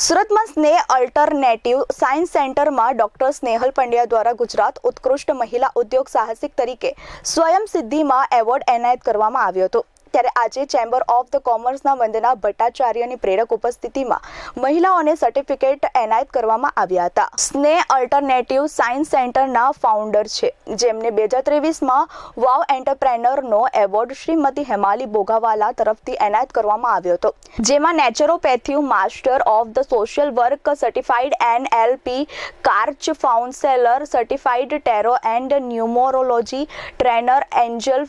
સુરતમાં Sneh alternative science સેન્ટરમાં doctor Snehal Pandya દ્વારા ગુજરાત ઉત્કૃષ્ટ મહિલા ઉદ્યોગ સાહસિક તરીકે સ્વયં સિદ્ધિમાં એવોર્ડ એનાયત કરવામાં આવ્યો હતો. ત્યારે આજે ચેમ્બર ઓફ ધ કોમર્સના વંદના ભટ્ટાચાર્યની પ્રેરક ઉપસ્થિતિમાં મહિલાઓને સર્ટિફિકેટ એનાયત કરવામાં આવ્યા હતા. સ્નેહ અલ્ટરનેટિવ સાયન્સ સેન્ટરના ફાઉન્ડર છે. જેમને બે હજાર ત્રેવીસમાં વાવ એન્ટરપ્રેનરનો એવોર્ડ શ્રીમતી હેમાલી બોગાવાલા તરફથી એનાયત કરવામાં આવ્યો હતો. જેમાં naturopathy master of the social work certified N L P coach counsellor certified tarot and numerology trainer angel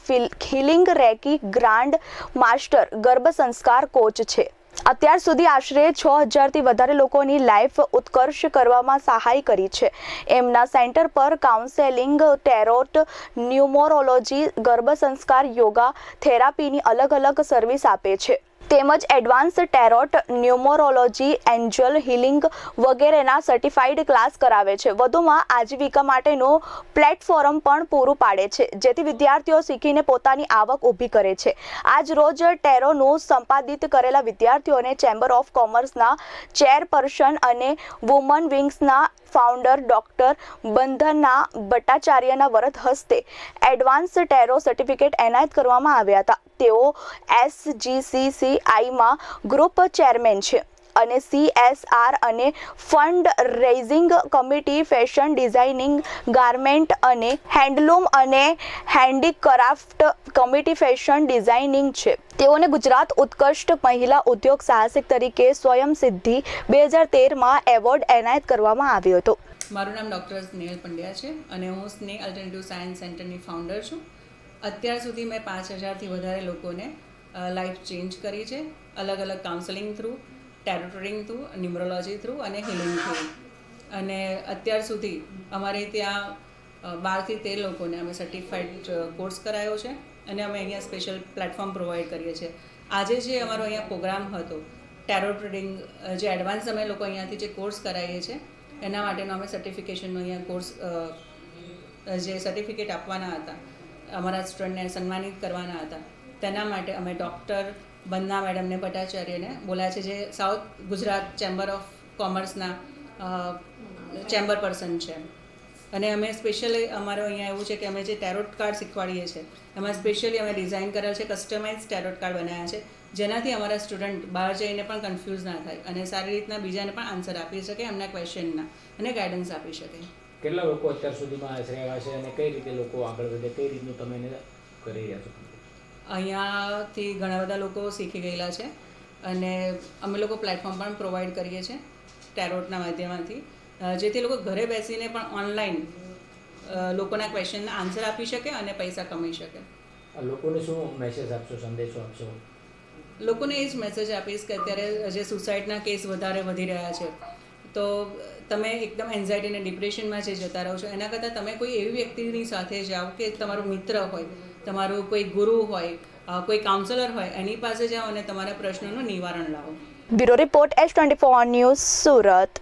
healing reiki grand master ગર્ભ સંસ્કાર કોચ છે. અત્યાર સુધી આશરે છ હજારથી વધારે લોકોની લાઈફ ઉત્કર્ષ કરવામાં સહાય કરી છે. એમના સેન્ટર પર કાઉન્સેલિંગ ટેરોટ ન્યુમોરોલોજી ગર્ભ સંસ્કાર યોગા થેરાપીની અલગ અલગ સર્વિસ આપે છે. તેમજ advance tarot, numerology, angel healing વગેરેના સર્ટિફાઈડ ક્લાસ કરાવે છે. વધુમાં આજીવિકા માટેનું પ્લેટફોર્મ પણ પૂરું પાડે છે, જેથી વિદ્યાર્થીઓ શીખીને પોતાની આવક ઊભી કરે છે. આજ રોજ ટેરોનું સંપાદિત કરેલા વિદ્યાર્થીઓને ચેમ્બર ઓફ કોમર્સના ચેરપર્સન અને વુમન વિંગ્સના ફાઉન્ડર ડોક્ટર બંધના ભટ્ટાચાર્યના વરદ હસ્તે એડવાન્સ ટેરો સર્ટિફિકેટ એનાયત કરવામાં આવ્યા હતા. તેઓ એસજીસીસીઆઈમાં ગ્રુપ ચેરમેન છે અને સીએસઆર અને fund raising committee, fashion designing garment અને હેન્ડલૂમ અને હેન્ડીક્રાફ્ટ કમિટી ફેશન ડિઝાઇનિંગ છે. તેઓને ગુજરાત ઉત્કૃષ્ટ મહિલા ઉદ્યોગ સાહસિક તરીકે સ્વયં સિદ્ધિ બે હજાર તેરમાં એવોર્ડ એનાયત કરવામાં આવ્યો હતો. મારું નામ ડૉક્ટર સ્નેહલ પંડ્યા છે અને હું સ્નેહ અલ્ટરનેટિવ સાયન્સ સેન્ટરની ફાઉન્ડર છું. અત્યાર સુધી મેં પાંચ હજારથી વધારે લોકોને લાઈફ ચેન્જ કરી છે. અલગ અલગ counselling through tarot reading through numerology through અને હિલિંગ થ્રુ અને અત્યાર સુધી અમારે ત્યાં બારથી તેર લોકોને અમે સર્ટિફાઈડ કોર્સ કરાયો છે અને અમે અહીંયા સ્પેશિયલ પ્લેટફોર્મ પ્રોવાઈડ કરીએ છીએ. આજે જે અમારો અહીંયા પ્રોગ્રામ હતો ટેરો ટ્રેડિંગ જે એડવાન્સ અમે લોકો અહીંયાથી જે કોર્સ કરાવીએ છીએ, એના માટેનો અમે સર્ટિફિકેશનનો અહીંયા કોર્સ જે સર્ટિફિકેટ આપવાના હતા, અમારા સ્ટુડન્ટને સન્માનિત કરવાના હતા. તેના માટે અમે ડૉક્ટર બંદના મેડમને ભટ્ટાચાર્યને બોલાયા છે, જે સાઉથ ગુજરાત ચેમ્બર ઓફ કોમર્સના ચેમ્બર પર્સન છે. અને અમે સ્પેશિયલી અમારો અહીંયા એવું છે કે અમે જે ટેરોટ કાર્ડ શીખવાડીએ છીએ એમાં સ્પેશિયલી અમે ડિઝાઇન કરેલ છે કસ્ટમાઇઝ ટેરોટ કાર્ડ બનાવ્યા છે, જેનાથી અમારા સ્ટુડન્ટ બહાર જઈને પણ કન્ફ્યુઝ ના થાય અને સારી રીતના બીજાને પણ આન્સર આપી શકે, એમના ક્વેશ્ચનના અને ગાઈડન્સ આપી શકે. કેટલા લોકો અત્યાર સુધીમાં રહેવા છે અને કઈ રીતે લોકો આગળ વધે, કઈ રીતનું તમે કરી રહ્યા છો? અહીંયાથી ઘણા બધા લોકો શીખી ગયેલા છે અને અમે લોકો પ્લેટફોર્મ પણ પ્રોવાઈડ કરીએ છીએ ટેરોટના માધ્યમથી. જેથી લોકો ઘરે બેસીને પણ ઓનલાઈન લોકોના ક્વેશ્ચનના આન્સર આપી શકે અને પૈસા કમાઈ શકે. લોકોને શું મેસેજ આપશો સંદેશો આપશો? લોકોને એ જ મેસેજ આપીશ કે અત્યારે જે સુસાઇડના કેસ વધારે વધી રહ્યા છે તો તમે એકદમ એન્ઝાયટી અને ડિપ્રેશનમાં જે જતા રહો છો એના કરતાં તમે કોઈ એવી વ્યક્તિની સાથે જાઓ કે તમારો મિત્ર હોય તમારું કોઈ ગુરુ હોય કોઈ કાઉન્સેલર હોય, એની પાસે જાઓ અને તમારા પ્રશ્નોનું નિવારણ લાવો. Bureau report S twenty four news Surat.